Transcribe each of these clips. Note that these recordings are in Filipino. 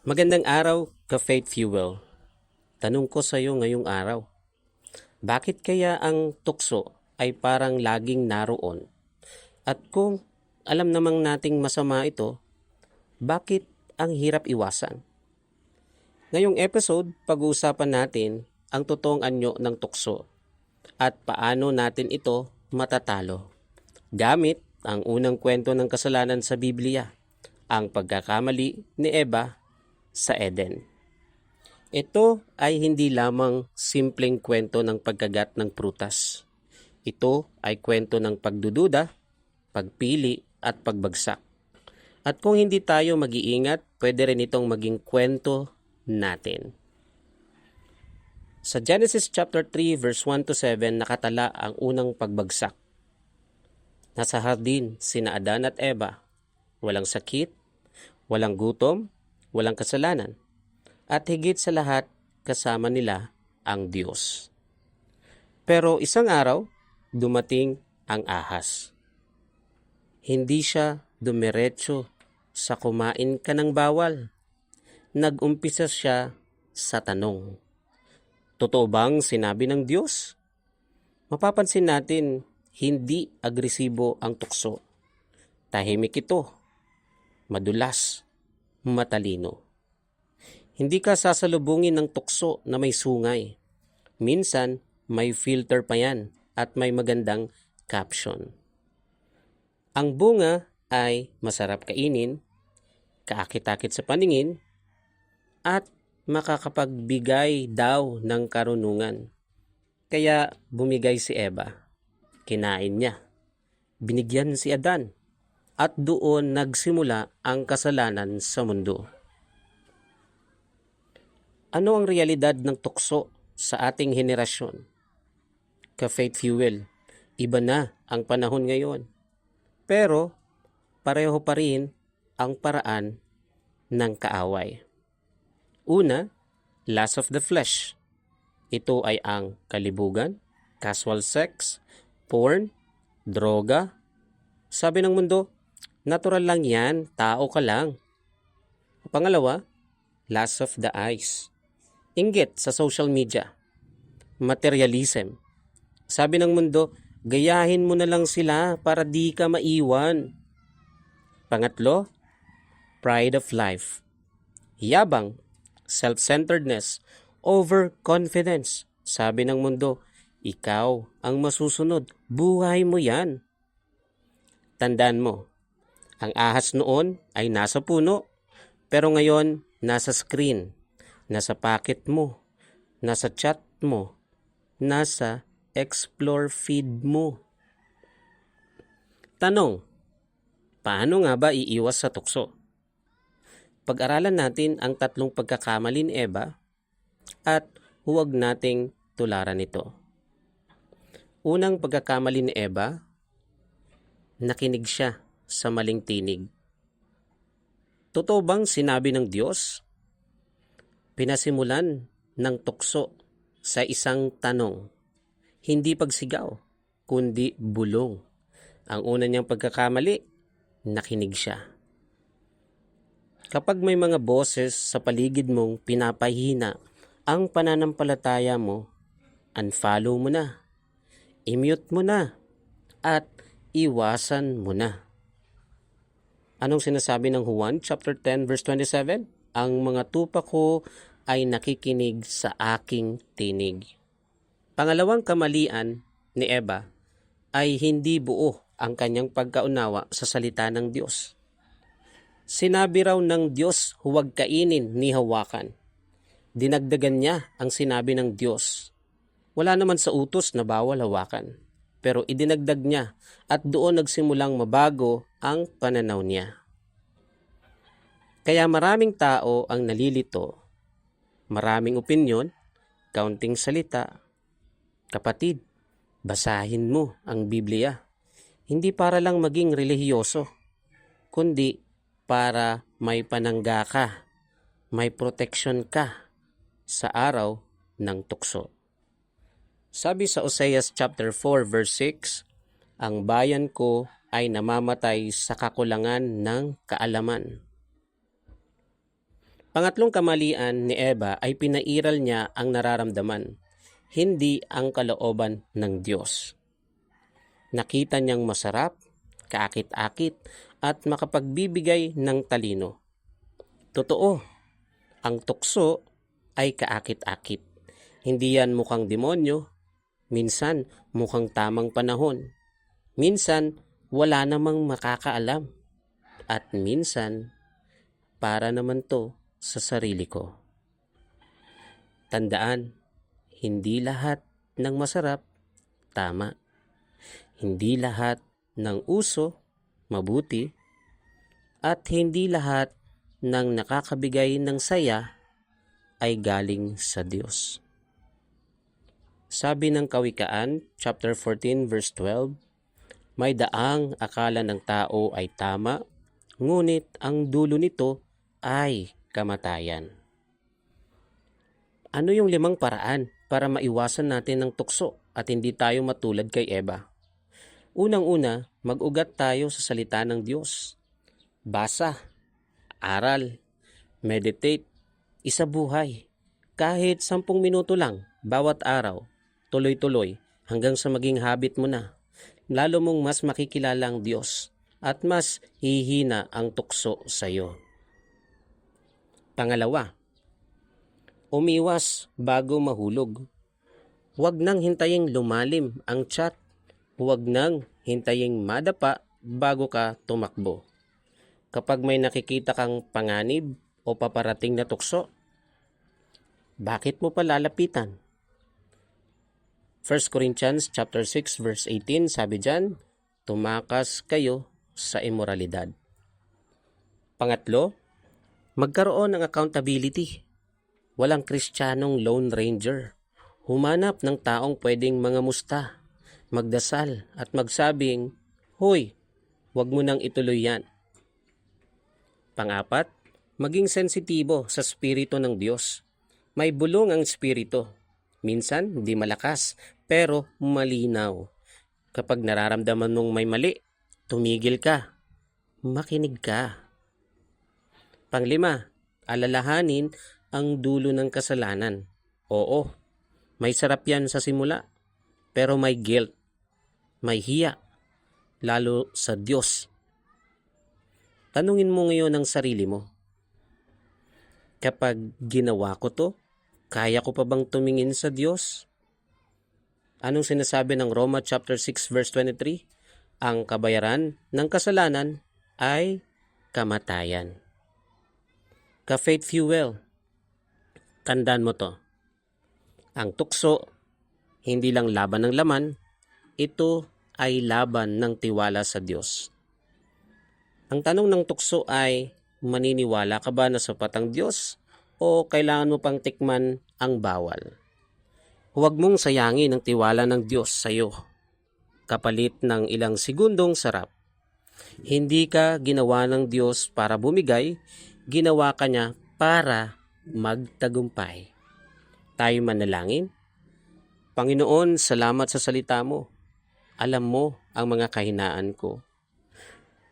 Magandang araw, ka-Faith Fuel. Tanong ko sa iyo ngayong araw. Bakit kaya ang tukso ay parang laging naroon? At kung alam namang nating masama ito, bakit ang hirap iwasan? Ngayong episode, pag-uusapan natin ang totoong anyo ng tukso at paano natin ito matatalo. Gamit ang unang kwento ng kasalanan sa Biblia, ang pagkakamali ni Eva sa Eden. Ito ay hindi lamang simpleng kwento ng pagkagat ng prutas. Ito ay kwento ng pagdududa, pagpili at pagbagsak. At kung hindi tayo mag-iingat, pwede rin itong maging kwento natin. Sa Genesis chapter 3 verse 1 to 7 nakatala ang unang pagbagsak. Nasa hardin sina Adan at Eva. Walang sakit, walang gutom, walang kasalanan. At higit sa lahat, kasama nila ang Diyos. Pero isang araw, dumating ang ahas. Hindi siya dumiretso sa kumain ka ng bawal. Nagumpisa siya sa tanong. Totoo bang sinabi ng Diyos? Mapapansin natin, hindi agresibo ang tukso. Tahimik ito. Madulas. Matalino. Hindi ka sasalubungin ng tukso na may sungay. Minsan, may filter pa yan at may magandang caption. Ang bunga ay masarap kainin, kaakit-akit sa paningin, at makakapagbigay daw ng karunungan. Kaya bumigay si Eva. Kinain niya. Binigyan si Adan. At doon nagsimula ang kasalanan sa mundo. Ano ang realidad ng tukso sa ating henerasyon? Ka-faith fuel, iba na ang panahon ngayon. Pero pareho pa rin ang paraan ng kaaway. Una, lust of the flesh. Ito ay ang kalibugan, casual sex, porn, droga. Sabi ng mundo, natural lang yan, tao ka lang. Pangalawa, lust of the eyes. Inggit sa social media. Materialism. Sabi ng mundo, gayahin mo na lang sila para di ka maiwan. Pangatlo, pride of life. Yabang self-centeredness, overconfidence. Sabi ng mundo, ikaw ang masusunod. Buhay mo yan. Tandaan mo, ang ahas noon ay nasa puno, pero ngayon nasa screen, nasa packet mo, nasa chat mo, nasa explore feed mo. Tanong, paano nga ba iiwas sa tukso? Pag-aralan natin ang tatlong pagkakamali ni Eva at huwag nating tularan ito. Unang pagkakamali ni Eva, nakinig siya sa maling tinig. Totoo bang sinabi ng Diyos? Pinasimulan ng tukso sa isang tanong, hindi pagsigaw, kundi bulong. Ang una niyang pagkakamali, nakinig siya. Kapag may mga boses sa paligid mong pinapahina ang pananampalataya mo, unfollow mo na, i-mute mo na, at iwasan mo na. Anong sinasabi ng Juan chapter 10 verse 27? Ang mga tupa ko ay nakikinig sa aking tinig. Pangalawang kamalian ni Eva ay hindi buo ang kanyang pagkaunawa sa salita ng Diyos. Sinabi raw ng Diyos huwag kainin ni hawakan. Dinagdagan niya ang sinabi ng Diyos. Wala naman sa utos na bawal hawakan. Pero idinagdag niya at doon nagsimulang mabago ang pananaw niya. Kaya maraming tao ang nalilito, maraming opinyon, kaunting salita. Kapatid, basahin mo ang Biblia. Hindi para lang maging relihiyoso, kundi para may panangga ka, may protection ka sa araw ng tukso. Sabi sa Oseas chapter 4 verse 6, ang bayan ko ay namamatay sa kakulangan ng kaalaman. Pangatlong kamalian ni Eva ay pinairal niya ang nararamdaman, hindi ang kalooban ng Diyos. Nakita niyang masarap, kaakit-akit, at makapagbibigay ng talino. Totoo, ang tukso ay kaakit-akit. Hindi yan mukhang demonyo, minsan mukhang tamang panahon, minsan wala namang makakaalam, at minsan para naman to sa sarili ko. Tandaan, hindi lahat ng masarap tama. Hindi lahat ng uso mabuti at hindi lahat ng nakakabigay ng saya ay galing sa Diyos. Sabi ng Kawikaan, chapter 14, verse 12, May daang akala ng tao ay tama, ngunit ang dulo nito ay kamatayan. Ano yung limang paraan para maiwasan natin ng tukso at hindi tayo matulad kay Eva? Unang-una, mag-ugat tayo sa salita ng Diyos. Basa, aral, meditate, isabuhay. Kahit sampung minuto lang, bawat araw, tuloy-tuloy, hanggang sa maging habit mo na. Lalo mong mas makikilala ang Diyos at mas hihina ang tukso sa iyo. Pangalawa, umiwas bago mahulog. Huwag nang hintaying lumalim ang chat. Huwag nang hintaying madapa bago ka tumakbo. Kapag may nakikita kang panganib o paparating na tukso, bakit mo pa lalapitan? 1 Corinthians chapter 6 verse 18 sabi diyan, tumakas kayo sa imoralidad. Pangatlo, magkaroon ng accountability. Walang kristyanong lone ranger. Humanap ng taong pwedeng mga musta, magdasal at magsabing, Hoy, wag mo nang ituloy yan. Pangapat, maging sensitibo sa spirito ng Diyos. May bulong ang spirito. Minsan, hindi malakas, pero malinaw. Kapag nararamdaman mong may mali, tumigil ka. Makinig ka. Panglima, alalahanin ang dulo ng kasalanan. Oo, may sarap yan sa simula, pero may guilt, may hiya, lalo sa Diyos. Tanungin mo ngayon ang sarili mo. Kapag ginawa ko to, kaya ko pa bang tumingin sa Diyos? Anong sinasabi ng Roma chapter 6 verse 23? Ang kabayaran ng kasalanan ay kamatayan. Ka-faith fuel. Tandaan mo to. Ang tukso, hindi lang laban ng laman, ito ay laban ng tiwala sa Diyos. Ang tanong ng tukso ay, maniniwala ka ba na sapat ang Diyos o kailangan mo pang tikman ang bawal? Huwag mong sayangin ang tiwala ng Diyos sa iyo. Kapalit ng ilang segundong sarap. Hindi ka ginawa ng Diyos para bumigay, ginawa ka niya para magtagumpay. Tayo manalangin. Panginoon, salamat sa salita mo. Alam mo ang mga kahinaan ko.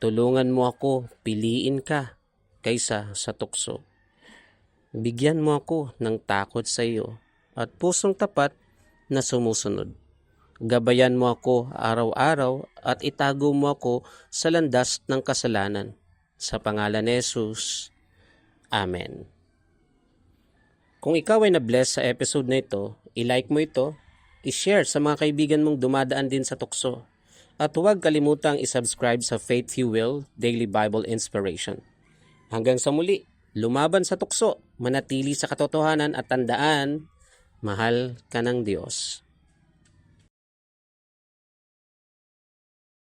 Tulungan mo ako, piliin ka kaysa sa tukso. Bigyan mo ako ng takot sa iyo at pusong tapat na sumusunod. Gabayan mo ako araw-araw at itago mo ako sa landas ng kasalanan. Sa pangalan ni Jesus. Amen. Kung ikaw ay na-bless sa episode na ito, i-like mo ito, i-share sa mga kaibigan mong dumadaan din sa tukso. At huwag kalimutang i-subscribe sa Faith Fuel Daily Bible Inspiration. Hanggang sa muli, lumaban sa tukso, manatili sa katotohanan at tandaan, mahal ka ng Diyos.